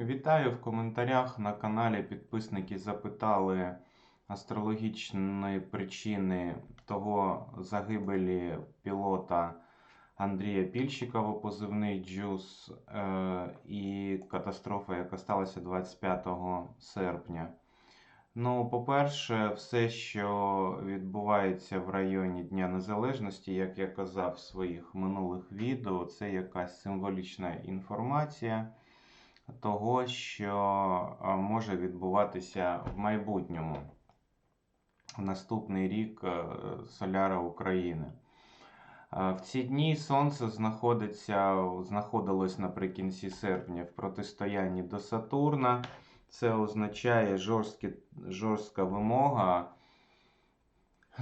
Вітаю в коментарях на каналі. Підписники запитали астрологічної причини того загибелі пілота Андрія Пільщикова, позивний Джус, е, і катастрофа, яка сталася 25 серпня. Ну, по-перше, все, що відбувається в районі Дня Незалежності, як я казав в своїх минулих відео, це якась символічна інформація того, що може відбуватися в майбутньому, в наступний рік е, Соляра України. Е, В ці дні Сонце знаходиться, знаходилось наприкінці серпня в протистоянні до Сатурна. Це означає жорсткі, жорстка вимога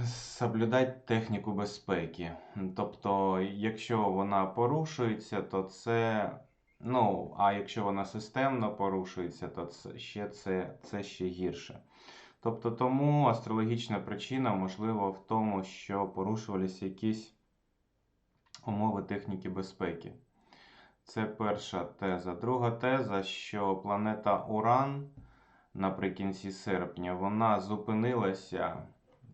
соблюдати техніку безпеки. Тобто, якщо вона порушується, то це. Ну, а якщо вона системно порушується, то це ще це, це ще гірше. Тобто, тому астрологічна причина можливо в тому, що порушувалися якісь умови техніки безпеки. Це перша теза. Друга теза, що планета Уран наприкінці серпня вона зупинилася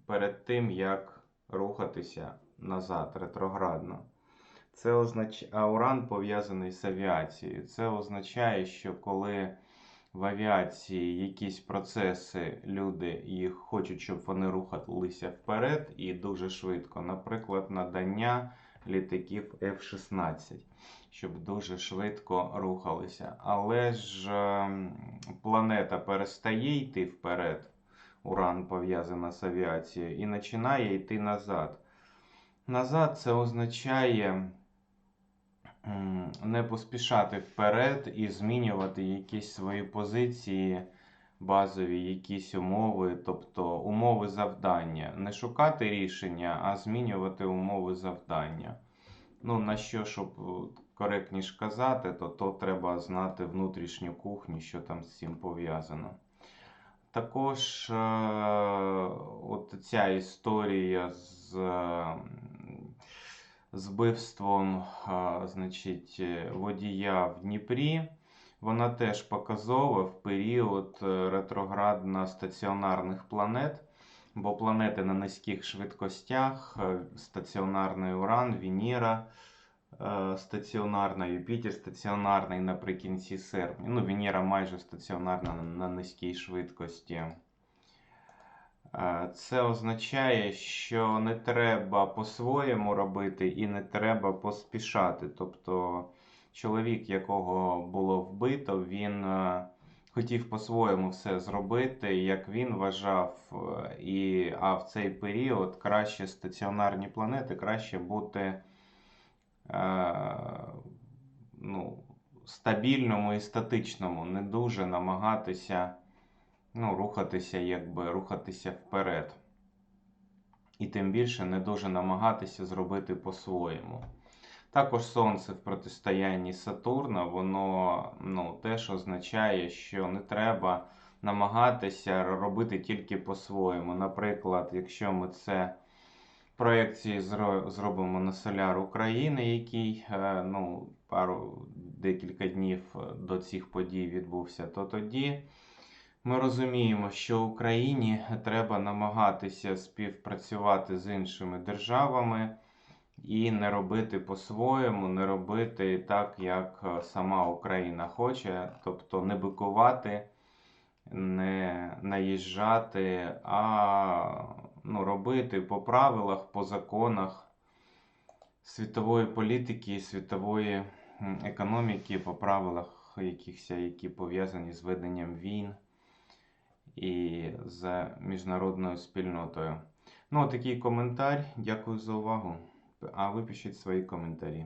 перед тим, як рухатися назад ретроградно. Це означ... А Уран пов'язаний з авіацією. Це означає, що коли в авіації якісь процеси, люди їх хочуть, щоб вони рухалися вперед і дуже швидко, наприклад, надання літаків F-16, щоб дуже швидко рухалися. Але ж ем, планета перестає йти вперед, Уран пов'язана з авіацією, і починає йти назад. Назад це означає не поспішати вперед і змінювати якісь свої позиції, базові якісь умови, тобто умови завдання. Не шукати рішення, а змінювати умови завдання. Ну, на що, щоб е, коректніше казати, то, то треба знати внутрішню кухню, що там з цим пов'язано. Також е, от ця історія з е, з вбивством е, значить, е, водія в Дніпрі, вона теж показова в період е, ретроградно стаціонарних планет. Бо планети на низьких швидкостях, стаціонарний Уран, Венера стаціонарна, Юпітер стаціонарний наприкінці серпня. Ну, Венера майже стаціонарна на- на низькій швидкості. Е, Це означає, що не треба по-своєму робити і не треба поспішати. Тобто чоловік, якого було вбито, він е, хотів по-своєму все зробити, як він вважав. е, І, а в цей період краще стаціонарні планети, краще бути е, ну, стабільному і статичному, не дуже намагатися ну, рухатися, якби рухатися вперед. І тим більше не дуже намагатися зробити по-своєму. Також Сонце в протистоянні Сатурна, воно ну, теж означає, що не треба намагатися робити тільки по-своєму. Наприклад, якщо ми це проєкції зробимо на соляр України, який е, ну, пару декілька днів до цих подій відбувся, то тоді ми розуміємо, що Україні треба намагатися співпрацювати з іншими державами і не робити по-своєму, не робити так, як е, сама Україна хоче, тобто не бикувати, не наїжджати, а ну, робити по правилах, по законах світової політики, світової економіки, по правилах якихось, які пов'язані з веденням війн і з міжнародною спільнотою. Ну, такий коментар. Дякую за увагу. А ви пишіть свої коментарі.